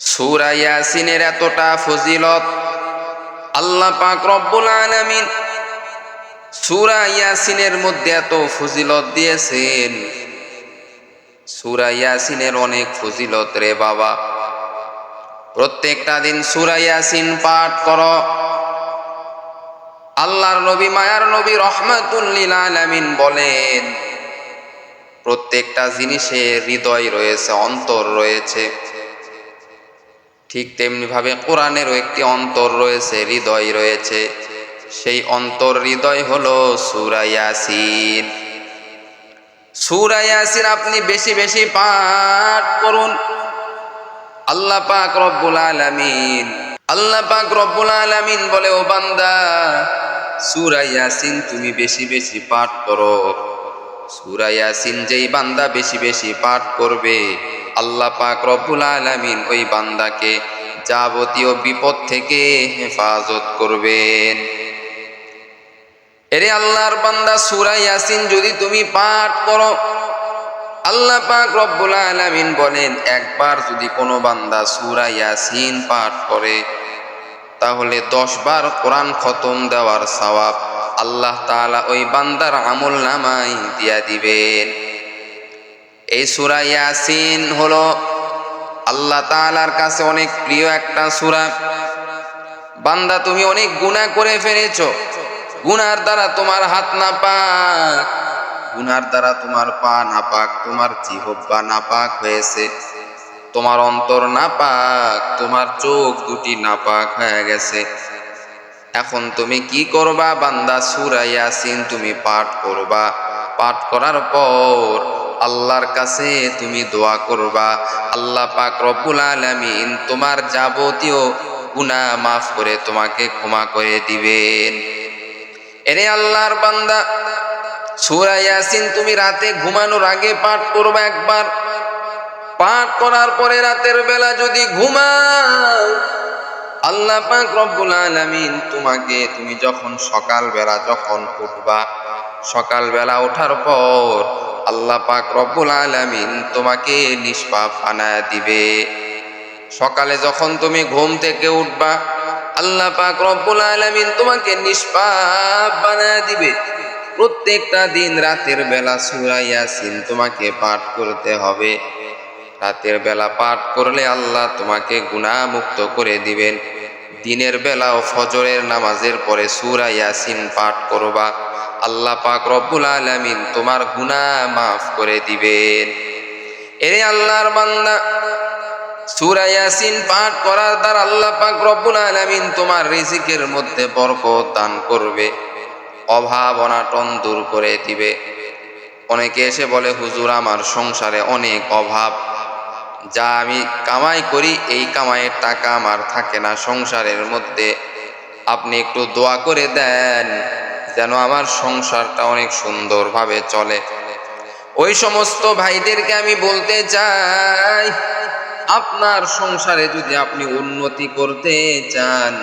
সূরা ইয়াসিনের এতটা ফজিলত আল্লাহ পাক রব্বুল আলামিন সূরা ইয়াসিনের মধ্যে এত ফজিলত দিয়েছেন। সূরা ইয়াসিনের অনেক ফজিলত রে বাবা। প্রত্যেকটা দিন সূরা ইয়াসিন পাঠ করো। আল্লাহর নবী, মায়ার নবী রহমাতুল্লিল আলামিন বলেন, প্রত্যেকটা জিনিসের হৃদয় রয়েছে, অন্তর রয়েছে। ঠিক তেমনি ভাবে কোরআনেরও একটি অন্তর রয়েছে, হৃদয় রয়েছে। সেই অন্তর হৃদয় হল সূরা ইয়াসিন। সূরা ইয়াসিন আপনি বেশি বেশি পাঠ করুন। আল্লাহ পাক রব্বুল আলামিন, আল্লাহ পাক রব্বুল আলামিন বলে, ও বান্দা, সূরা ইয়াসিন তুমি বেশি বেশি পাঠ করো। সূরা ইয়াসিন যেই বান্দা বেশি বেশি পাঠ করবে আল্লাহ পাক রব্বুল আলামিন ওই বান্দাকে যাবতীয় বিপদ থেকে হেফাজত করবেন। এরে আল্লাহর বান্দা সূরা ইয়াসিন যদি তুমি পাঠ করো, আল্লাহ পাক রব্বুল আলামিন বলেন, একবার যদি কোনো বান্দা সূরা ইয়াসিন পাঠ করে, তাহলে দশ বার কোরআন খতম দেওয়ার সওয়াব আল্লাহ তাআলা ওই বান্দার আমল নামাই দিয়া দিবেন। এই সূরা ইয়াসিন হলো আল্লাহ তাআলার কাছে অনেক প্রিয় একটা সূরা। বান্দা, তুমি অনেক গুনাহ করে ফেলেছ। গুনার দ্বারা তোমার হাত না পাক। গুনার দ্বারা তোমার পা না পাক, তোমার জিহব্বা না পাক হয়েছে। তোমার অন্তর না পাক, তোমার চোখ দুটি না পাক হয়ে গেছে। এখন তুমি কি করবা বান্দা? সূরা ইয়াসিন তুমি পাঠ করবা। পাঠ করার পর আল্লাহর কাছে তুমি দোয়া করবা। আল্লাহ পাক রব্বুল আলামিন তোমার যাবতীয় গুনাহ মাফ করে তোমাকে ক্ষমা করে দিবেন। এরে আল্লাহর বান্দা, সূরা ইয়াসিন তুমি রাতে ঘুমানোর আগে পাঠ করবা একবার। পাঠ করার পরে রাতের বেলা যদি ঘুমাও, আল্লাহ পাক রব্বুল আলামিন তোমাকে তুমি যখন সকাল বেলা যখন উঠবা সকাল বেলা ওঠার পর আল্লাহ পাক রব্বুল আলামিন তোমাকে নিষ্পাপ বানায় দিবে। সকালে যখন তুমি ঘুম থেকে উঠবা, আল্লাহ পাক রব্বুল আলামিন তোমাকে নিষ্পাপ বানায় দিবে। প্রত্যেকটা দিন রাতের বেলা সূরা ইয়াসিন তোমাকে পাঠ করতে হবে। রাতের বেলা পাঠ করলে আল্লাহ তোমাকে গুনাহমুক্ত করে দিবেন। দিনের বেলা ও ফজরের নামাজের পরে সূরা ইয়াসিন পাঠ করবা। আল্লাহ পাক রব্বুল আলামিন তোমার গুনাহ মাফ করে দিবেন। এরে আল্লাহর বান্দা, সূরা ইয়াসিন পাঠ করার দ্বারা আল্লাহ পাক রব্বুল আলামিন তোমার রিজিকের মধ্যে বরকত দান করবে অভাব অনাটন দূর করে দিবে। অনেকে এসে বলে, হুজুর, আমার সংসারে অনেক অভাব। যা আমি কামাই করি, এই কামাইয়ের টাকা আমার থাকে না সংসারের মধ্যে। আপনি একটু দোয়া করে দেন, যেন আমার সংসারটা অনেক সুন্দরভাবে চলে। ওই সমস্ত ভাইদেরকে আমি বলতে চাই, আপনার সংসারে যদি আপনি উন্নতি করতে চান,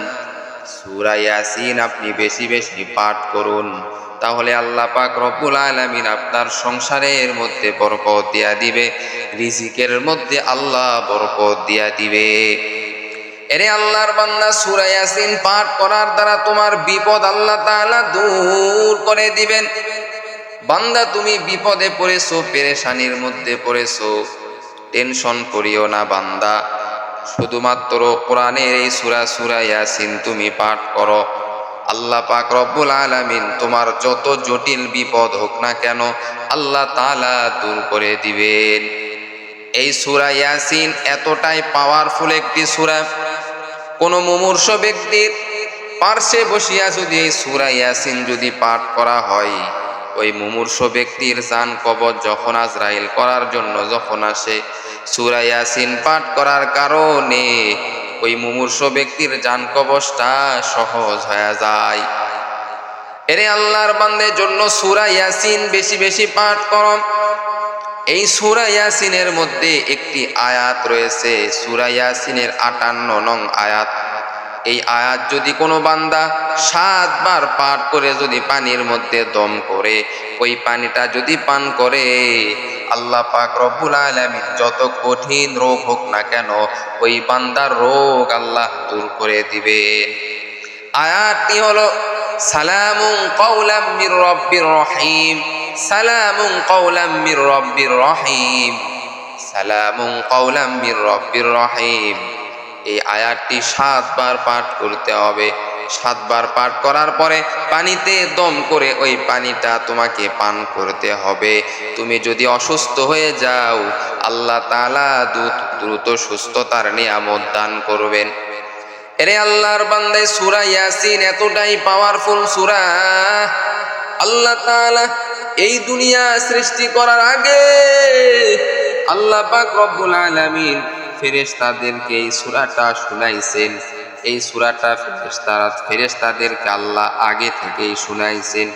সূরা ইয়াসিন আপনি বেশি বেশি পাঠ করুন। তাহলে আল্লাহ পাক রব্বুল আলামিন আপনার সংসারের মধ্যে বরকত দিয়া দিবে, রিজিকের মধ্যে আল্লাহ বরকত দিয়া দিবে। এরে আল্লাহর বান্দা, সূরা ইয়াসিন পাঠ করার দ্বারা তোমার বিপদ আল্লাহ তাআলা দূর করে দিবেন। বান্দা, তুমি বিপদে পড়েছো, পেরেশানির মধ্যে পড়েছো, টেনশন করিও না বান্দা। শুধুমাত্র কোরআনের এই সুরা সুরা ইয়াসিন তুমি পাঠ করো। আল্লাহ পাক রব্বুল আলামিন তোমার যত জটিল বিপদ হোক না কেন আল্লাহ তালা দূর করে দিবেন। এই সুরা ইয়াসিন এতটাই পাওয়ারফুল একটি সুরা। কোনো মুমূর্ষ ব্যক্তির পার্শ্বে বসিয়া যদি এই সুরা ইয়াসিন যদি পাঠ করা হয়, ওই মুমূর্ষ ব্যক্তির জান কবজ যখন আজরাইল করার জন্য যখন আসে, সুরা ইয়াসিন পাঠ করার কারণে ওই মুমূর্ষ ব্যক্তির জান কবজটা সহজ হয়ে যায়। এরে আল্লাহর বান্দের জন্য সুরা ইয়াসিন বেশি বেশি পাঠ করম এই সুরা ইয়াসিনের মধ্যে একটি আয়াত রয়েছে, সুরা ইয়াসিনের আটান্ন নং আয়াত। এই আয়াত যদি কোনো বান্দা সাতবার পাঠ করে যদি পানির মধ্যে দম করে, ওই পানিটা যদি পান করে আল্লাহ পাক রব্বুল আলামিন যত কঠিন রোগ হোক না কেন ওই বান্দার রোগ আল্লাহ দূর করে দিবে। আয়াতটি হলো, সালামুন কওলাম মির রব্বির রহিম, সালামুন কওলাম মির রব্বির রহিম, সালামুন কওলাম মির রব্বির রহিম। এই আয়াতটি সাতবার পাঠ করতে হবে। সাতবার পাঠ করার পরে পানিতে দম করে ওই পানিটা তোমাকে পান করতে হবে। তুমি যদি অসুস্থ হয়ে যাও, আল্লাহ তাআলা দ্রুত দ্রুত সুস্থতার নিয়ামত দান করবেন। এরে আল্লাহর বান্দে সূরা ইয়াসিন এতটাই পাওয়ারফুল সূরা। আল্লাহ তাআলা এই দুনিয়া সৃষ্টি করার আগে আল্লাহ পাক রব্বুল আলামিন ফেরেশতাদেরকে এই সূরাটা শুনাইছেন। এই সূরাটা ফেরেশতারা ফেরেশতাদেরকে আল্লাহ আগে থেকেই শুনাইছেন।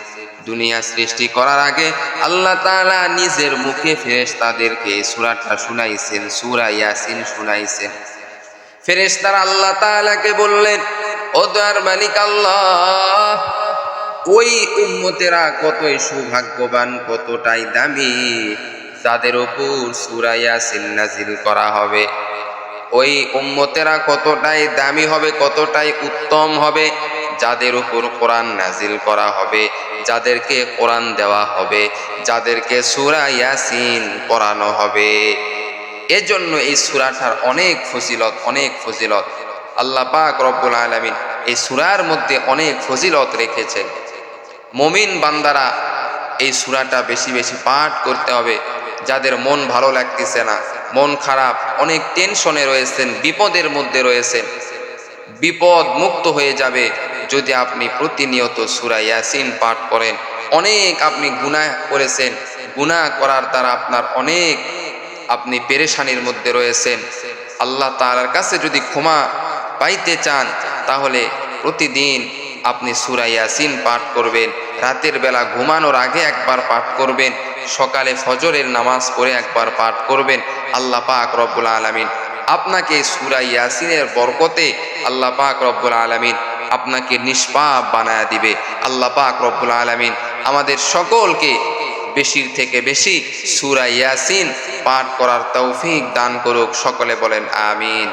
দুনিয়া সৃষ্টি করার আগে আল্লাহ তাআলা নিজের মুখে ফেরেশতাদেরকে এই সূরাটা শুনাইছেন, সূরা ইয়াসিন শুনাইছেন। ফেরেশতারা আল্লাহ তাআলাকে বললেন, ও দয়ার মালিক আল্লাহ, ওই উম্মতেরা কতই সৌভাগ্যবান, কতটাই দামি তাদের ওপর সূরা ইয়াসিন নাজিল করা হবে। ওই উম্মতেরা কতটাই দামি হবে, কতটাই উত্তম হবে, যাদের উপর কোরআন নাজিল করা হবে, যাদেরকে কোরআন দেওয়া হবে, যাদেরকে সুরা ইয়াসিন পড়ানো হবে। এজন্য এই সূরাটার অনেক ফজিলত অনেক ফজিলত। আল্লাহ পাক রব্বুল আলামিন এই সূরার মধ্যে অনেক ফজিলত রেখেছেন। মমিন বান্দারা এই সূরাটা বেশি বেশি পাঠ করতে হবে, যাদের মন ভালো লাগতেছে না। মন খারাপ, অনেক টেনশনে রয়েছেন, বিপদের মধ্যে রয়েছেন। বিপদ মুক্ত হয়ে যাবে যদি আপনি প্রতিনিয়ত সূরা ইয়াসিন পাঠ করেন। অনেক আপনি গুনাহ করেছেন, গুনাহ করার দ্বারা আপনার অনেক আপনি পেরেশানির মধ্যে রয়েছেন। আল্লাহ তাআলার কাছে যদি ক্ষমা পাইতে চান, তাহলে প্রতিদিন আপনি সূরা ইয়াসিন পাঠ করবেন। রাতের বেলা ঘুমানোর আগে একবার পাঠ করবেন। সকালে ফজরের নামাজ পড়ে একবার পাঠ করবেন। আল্লাহ পাক রব্বুল আলামিন আপনাকে সূরা ইয়াসিনের বরকতে আল্লাহ পাক রব্বুল আলামিন আপনাকে নিষ্পাপ বানায়া দিবে। আল্লাহ পাক রব্বুল আলামিন আমাদের সকলকে বেশির থেকে বেশি সূরা ইয়াসিন পাঠ করার তৌফিক দান করুক। সকলে বলেন, আমিন।